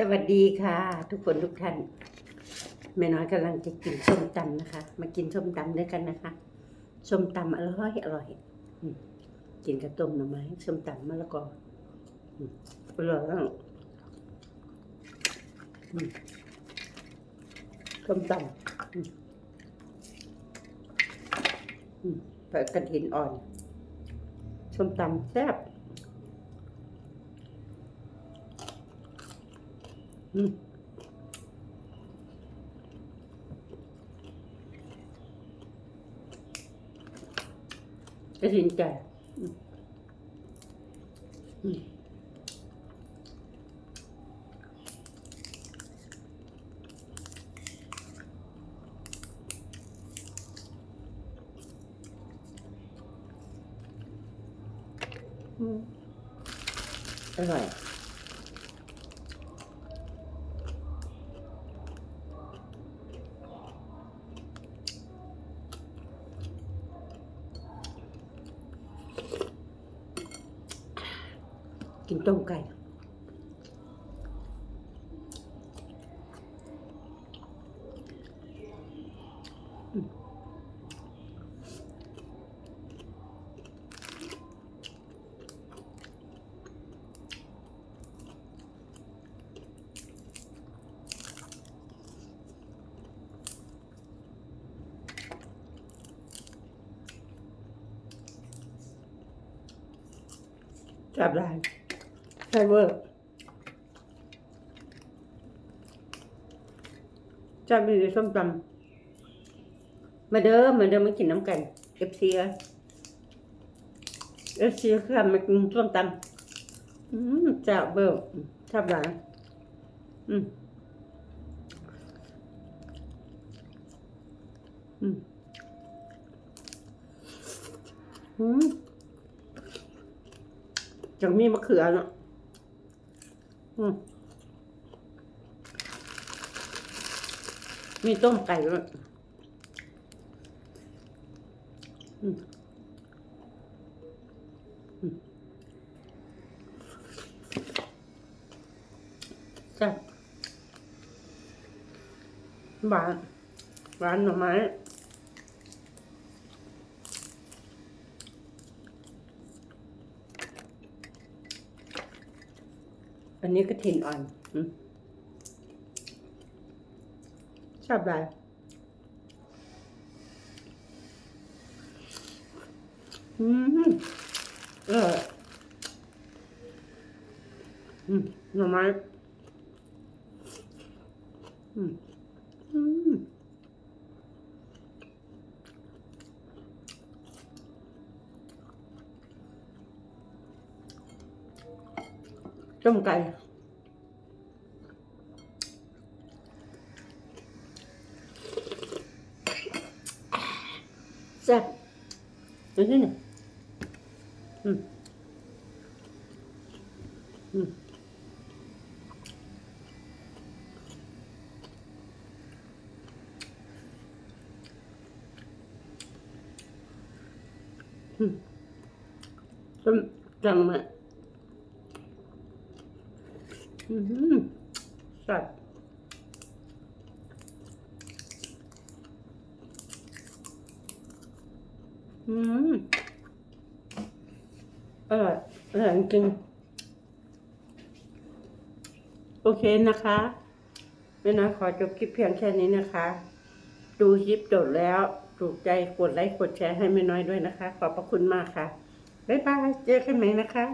สวัสดีค่ะ ทุกคนทุกท่านแม่น้อยกำลังจะกินส้มตำนะคะ มากินส้มตำด้วยกันนะคะส้มตำอร่อยอร่อยอกินกับต้มหน่อไม้ส้มตำมะละกออร่อยมากส้มตำอืมอืมใส่กระถินอ่อนส้มตำแซ่บ อืม กระถินแก่อืมอืมอืมอร่อย กินต้มไก่อืมจับได้ ใช่เวอร์จับมีส้มตำมาเด้อมาเด้อมากินน้ำกันเอฟซีเอฟซีคือมากินส้มตำอืมจับเบอร์จับได้อืมอืมอืมจังมีมะเขือเนาะ มีต้มไก่ด้วยอืมอืมแซ่บหวานหวานหน่อไม้ อันนี้ก็ถินอ่อนอชอบอะไรอืมเอออืมหน่อไม้อืมอืม ต้มไก่แซ่บดูสิเนี่ ยอืมอืมอืมต้มจังมาอืมแซ่บอืมอร่อยอร่อยจริงโอเคนะคะแม่น้อยขอจบคลิปเพียงแค่นี้นะคะ ดูคลิปจบแล้วถูกใจกดไลค์กดแชร์ให้แม่น้อยด้วยนะคะ ขอบพระคุณมากค่ะ บ๊ายบาย เจอกันใหม่นะคะ